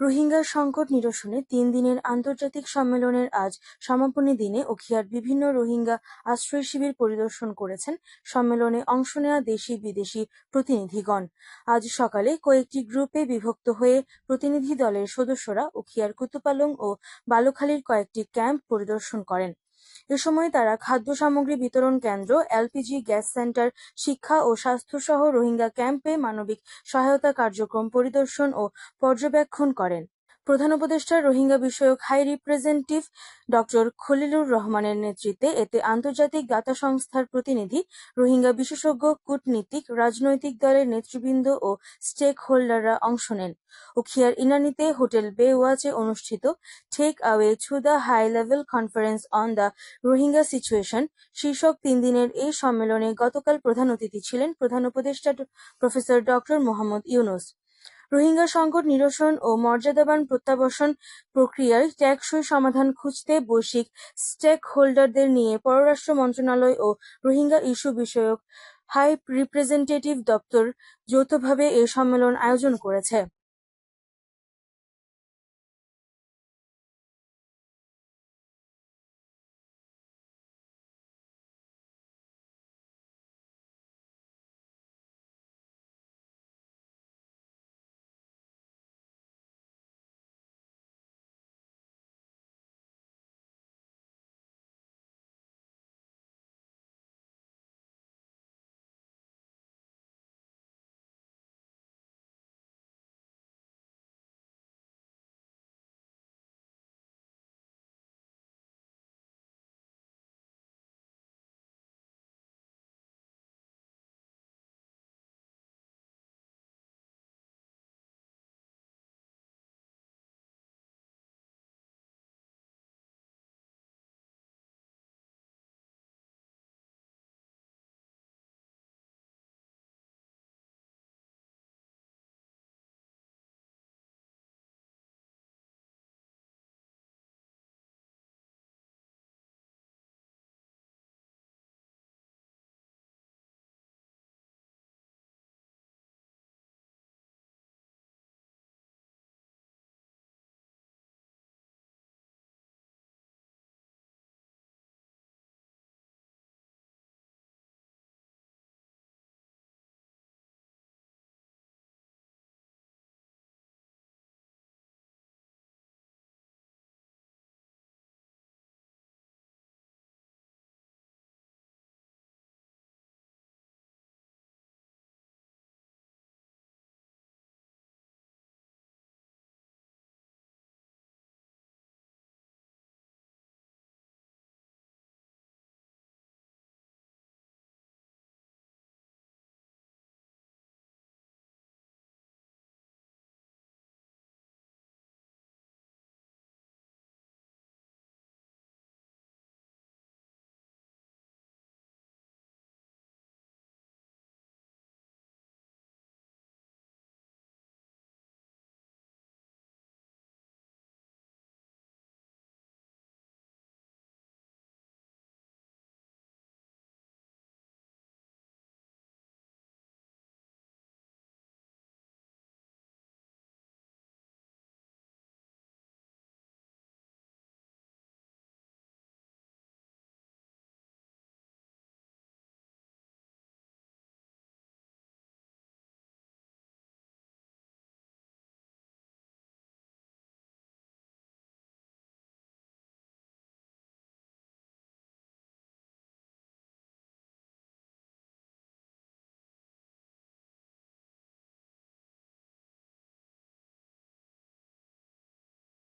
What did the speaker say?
রোহিঙ্গা সংকট নিরসনে তিন দিনের আন্তর্জাতিক সম্মেলনের আজ সমাপনী দিনে ওখিয়ার বিভিন্ন রোহিঙ্গা আশ্রয় শিবির পরিদর্শন করেছেন। সম্মেলনে অংশ নেওয়া দেশি বিদেশি প্রতিনিধিগণ। আজ সকালে কয়েকটি গ্রুপে বিভক্ত হয়ে প্রতিনিধি দলের সদস্যরা উখিয়ার কুতুপালং ও বালুখালীর কয়েকটি ক্যাম্প পরিদর্শন করেন। এ সময় তারা খাদ্য সামগ্রী বিতরণ কেন্দ্র, এলপিজি, গ্যাস সেন্টার, শিক্ষা ও স্বাস্থ্যসহ রোহিঙ্গা ক্যাম্পে মানবিক সহায়তা কার্যক্রম পরিদর্শন ও পর্যবেক্ষণ করেন। প্রধান উপদেষ্টা রোহিঙ্গা বিষয়ক হাই রিপ্রেজেন্টেটিভ ডক্টর খলিলুর রহমানের নেতৃত্বে এতে আন্তর্জাতিক দাতা সংস্থার প্রতিনিধি, রোহিঙ্গা বিশেষজ্ঞ, কূটনীতিক, রাজনৈতিক দলের নেতৃবৃন্দ ও স্টেক হোল্ডাররা অংশ নেন। উখিয়ার ইনানিতে হোটেল বে ওয়াচে অনুষ্ঠিত take away to the high level conference on the Rohingya situation. শীর্ষক তিন দিনের এই সম্মেলনে গতকাল প্রধান অতিথি ছিলেন প্রধান উপদেষ্টা প্রফেসর ডক্টর মোহাম্মদ ইউনুস। রোহিঙ্গা সংকট নিরসন ও মর্যাদাবান প্রত্যাবাসন প্রক্রিয়ায় টেকসই সমাধান খুঁজতে বৈশ্বিক স্টেক হোল্ডারদের নিয়ে পররাষ্ট্র মন্ত্রণালয় ও রোহিঙ্গা ইস্যু বিষয়ক হাই রিপ্রেজেন্টেটিভ দপ্তর যৌথভাবে এ সম্মেলন আয়োজন করেছে।